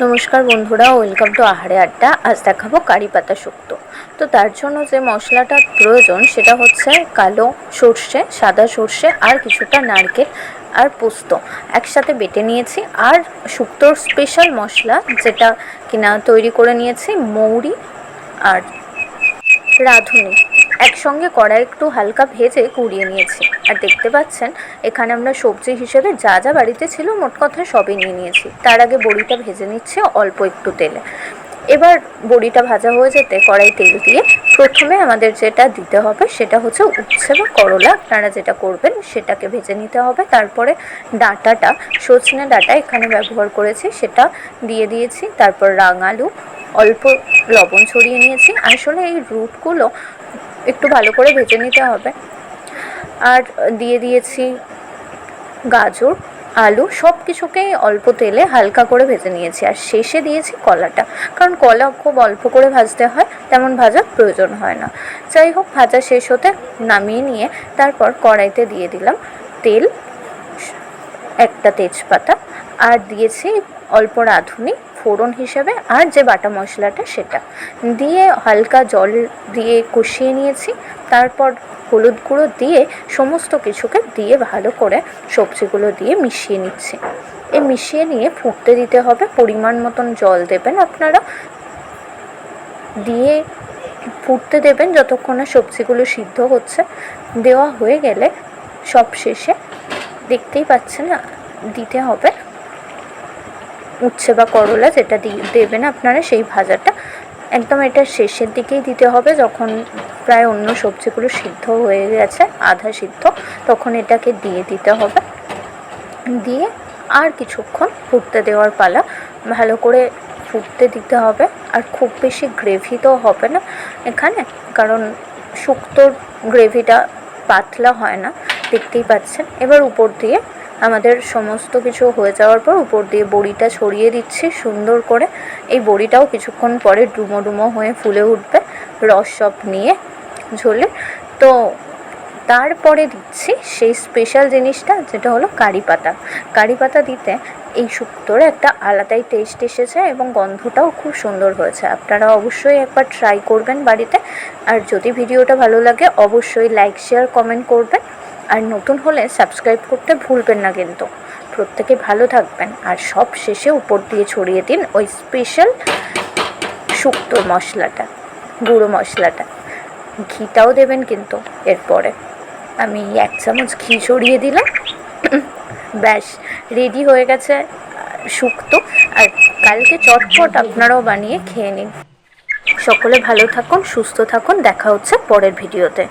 নমস্কার বন্ধুরা welcome to আহারে আড্ডা। আজ দেখাবো কারি পাতা শুক্তো। তো তার জন্য যে মশলাটা প্রয়োজন, সেটা হচ্ছে কালো সর্ষে, সাদা সর্ষে আর কিছুটা নারকেল আর পোস্ত একসাথে বেটে নিয়েছি। আর শুক্তোর স্পেশাল মশলা যেটা কিনা তৈরি করে নিয়েছি, মৌরি আর রাঁধুনি। একসঙ্গে কড়াই একটু হালকা ভেজে কুড়িয়ে নিয়েছি। আর দেখতে পাচ্ছেন, এখানে আমরা সবজি হিসেবে যা যা বাড়িতে ছিল মোট কথা সবই নিয়ে নিয়েছি। তার আগে বড়িটা ভেজে নিচ্ছে অল্প একটু তেলে। এবার বড়িটা ভাজা হয়ে যেতে কড়াই তেল দিয়ে প্রথমে আমাদের যেটা দিতে হবে সেটা হচ্ছে উচ্ছে বা করলা। আপনারা যেটা করবেন সেটাকে ভেজে নিতে হবে। তারপরে ডাঁটাটা, সজনে ডাঁটা এখানে ব্যবহার করেছি, সেটা দিয়ে দিয়েছি। তারপর রাঙালু, অল্প লবণ ছড়িয়ে নিয়েছি। আসলে এই রুটগুলো একটু ভালো করে ভেজে নিতে হবে। আর দিয়ে দিয়েছি গাজর, আলু সব কিছুকেই অল্প তেলে হালকা করে ভেজে নিয়েছি। আর শেষে দিয়েছি কলাটা, কারণ কলা খুব অল্প করে ভাজতে হয়, তেমন ভাজার প্রয়োজন হয় না। যাই হোক, ভাজা শেষ হতে নামিয়ে নিয়ে তারপর কড়াইতে দিয়ে দিলাম তেল, একটা তেজপাতা, আর দিয়েছি অল্প রাঁধুনি ফোড়ন হিসেবে আর যে বাটা মশলাটা সেটা। দিয়ে হালকা জল দিয়ে কষিয়ে নিয়েছি, তারপর হলুদ গুঁড়ো দিয়ে সমস্ত কিছুকে দিয়ে ভালো করে সবজিগুলো দিয়ে মিশিয়ে নিচ্ছি। এ মিশিয়ে নিয়ে ফুটতে দিতে হবে, পরিমাণ মতন জল দেবেন আপনারা। দিয়ে ফুটতে দেবেন যতক্ষণ না সবজিগুলো সিদ্ধ হচ্ছে। দেওয়া হয়ে গেলে সব শেষে দেখতেই পাচ্ছেন দিতে হবে উচ্ছে বা করলা যেটা দেবেন আপনারা, সেই ভাজাটা একদম এটা শেষের দিকেই দিতে হবে। যখন প্রায় অন্য সবজিগুলো সিদ্ধ হয়ে গেছে, আধা সিদ্ধ, তখন এটাকে দিয়ে দিতে হবে। দিয়ে আর কিছুক্ষণ ফুটতে দেওয়ার পালা। ভালো করে ফুটতে দিতে হবে। আর খুব বেশি গ্রেভি তো হবে না এখানে, কারণ শুক্তোর গ্রেভিটা পাতলা হয় না, দেখতেই পাচ্ছেন। এবার উপর দিয়ে আমাদের সমস্ত কিছু হয়ে যাওয়ার পর উপর দিয়ে বড়িটা ছড়িয়ে দিচ্ছি সুন্দর করে। এই বড়িটাও কিছুক্ষণ পরে ডুমো ডুমো হয়ে ফুলে উঠবে রস সব নিয়ে ঝোলে। তো তারপরে দিচ্ছি সেই স্পেশাল জিনিসটা যেটা হলো কারি পাতা। কারি পাতা দিতে এই শুক্তোর একটা আলাদাই টেস্ট এসেছে এবং গন্ধটাও খুব সুন্দর হয়েছে। আপনারা অবশ্যই একবার ট্রাই করবেন বাড়িতে। আর যদি ভিডিওটা ভালো লাগে অবশ্যই লাইক শেয়ার কমেন্ট করবেন। আর নতুন হলে সাবস্ক্রাইব করতে ভুলবেন না কিন্তু। প্রত্যেকে ভালো থাকবেন আর সব শেষে উপর দিয়ে ছড়িয়ে দিন ওই স্পেশাল শুক্তো মশলাটা, গুঁড়ো মশলাটা। ঘিটাও দেবেন কিন্তু এরপরে। আমি এক চামচ ঘি ছড়িয়ে দিলাম। ব্যাস রেডি হয়ে গেছে, শুক্তো। আর কালকে চটপট আপনারাও বানিয়ে খেয়ে নিন। সকলে ভালো থাকুন, সুস্থ থাকুন। দেখা হচ্ছে পরের ভিডিওতে।